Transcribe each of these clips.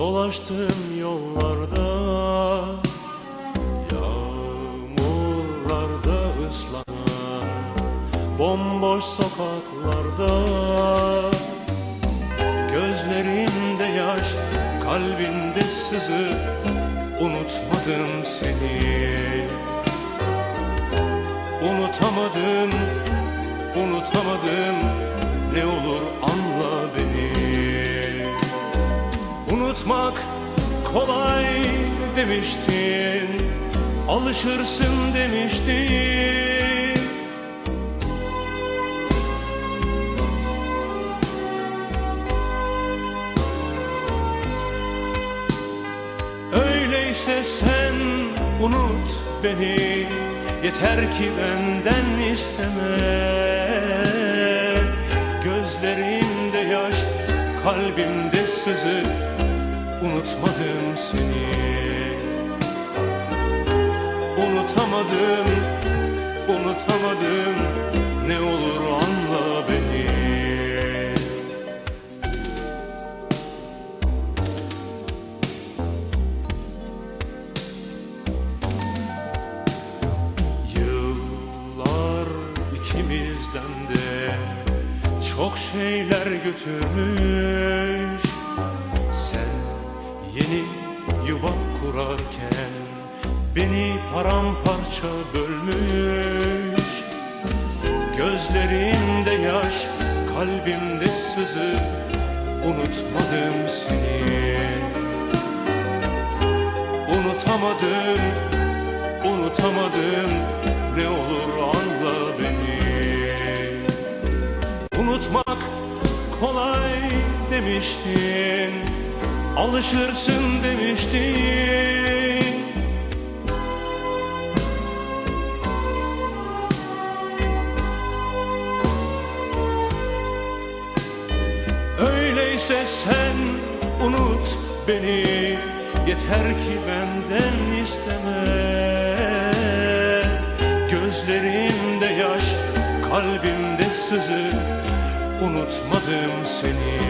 Dolaştım yollarda Yağmurlarda ıslanan Bomboş sokaklarda. Gözlerimde yaş Kalbimde sızı Unutmadım seni. Unutamadım Unutamadım Ne olur anlamadım Unutmak kolay demiştin Alışırsın demiştin. Öyleyse sen unut beni Yeter ki benden isteme. Gözlerimde yaş, kalbimde sızı Unutmadım seni. Unutamadım, unutamadım. Ne olur anla beni. Yıllar ikimizden de çok şeyler götürmüş yeni yuva kurarken beni paramparça bölmüş. Gözlerimde yaş, kalbimde sızı Unutmadım seni. Unutamadım, unutamadım Ne olur anla beni. Unutmak kolay demiştin Alışırsın demiştin Öyleyse sen unut beni. Yeter ki benden isteme. Gözlerimde yaş, kalbimde sızı. Unutmadım seni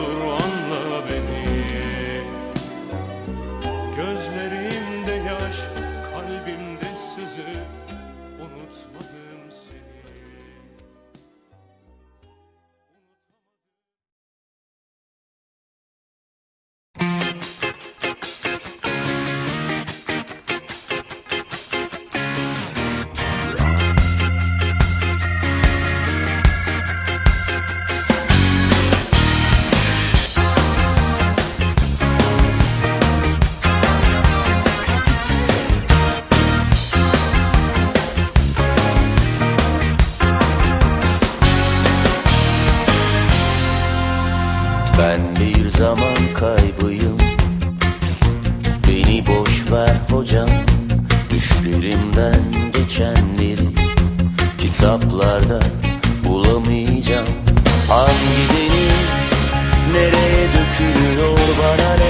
Ben bir zaman kaybıyım. Beni boş ver hocam. Düşlerimden geçenleri Kitaplarda bulamayacağım. Hangi deniz nereye dökülüyor bana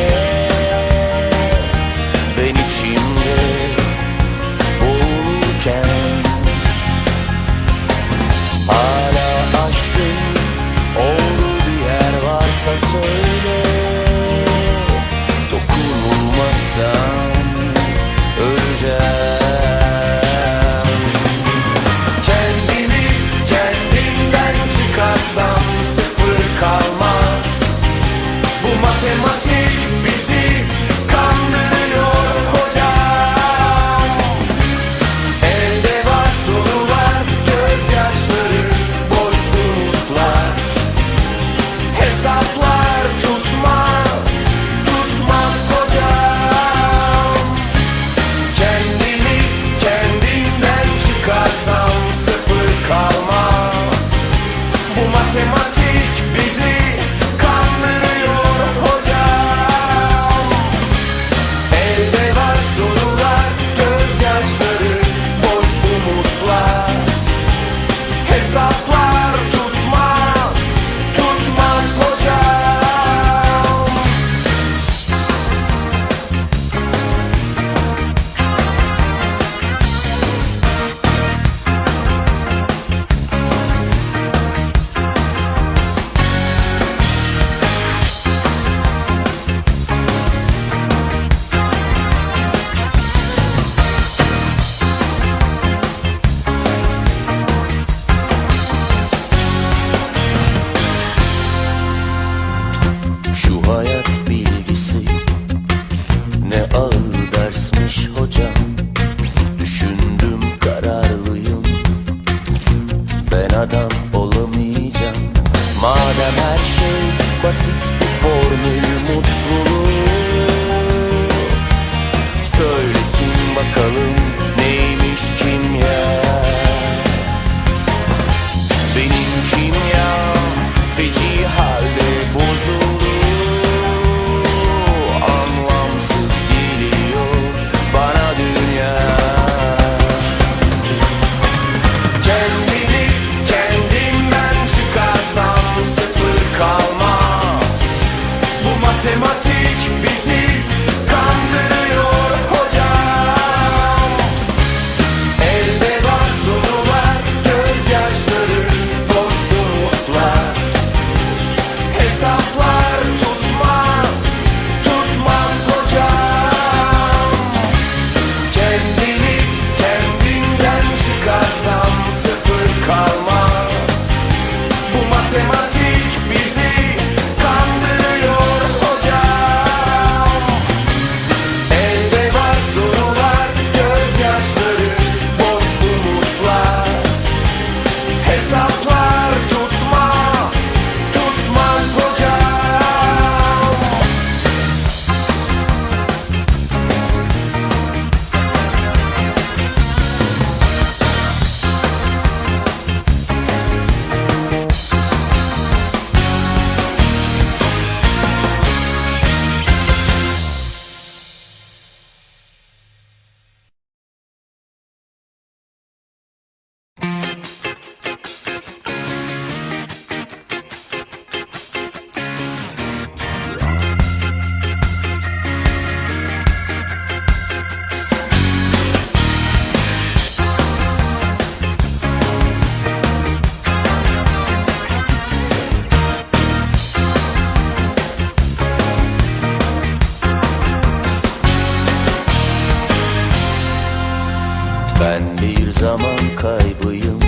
zaman kaybıyım.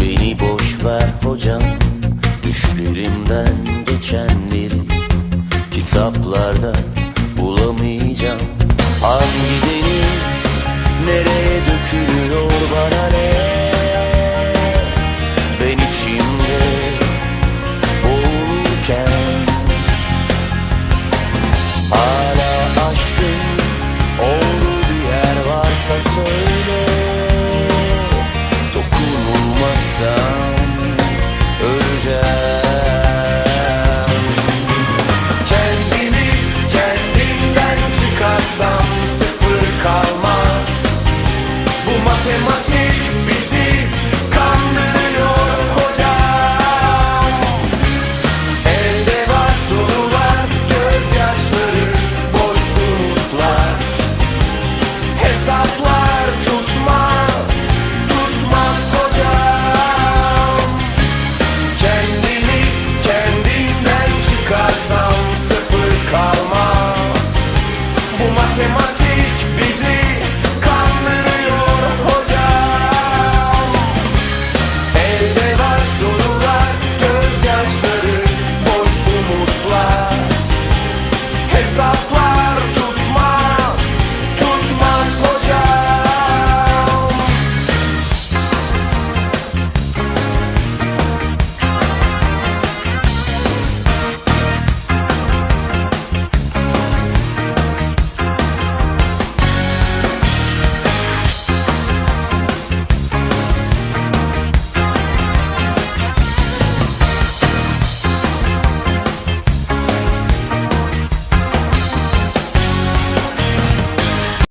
Beni boş ver hocam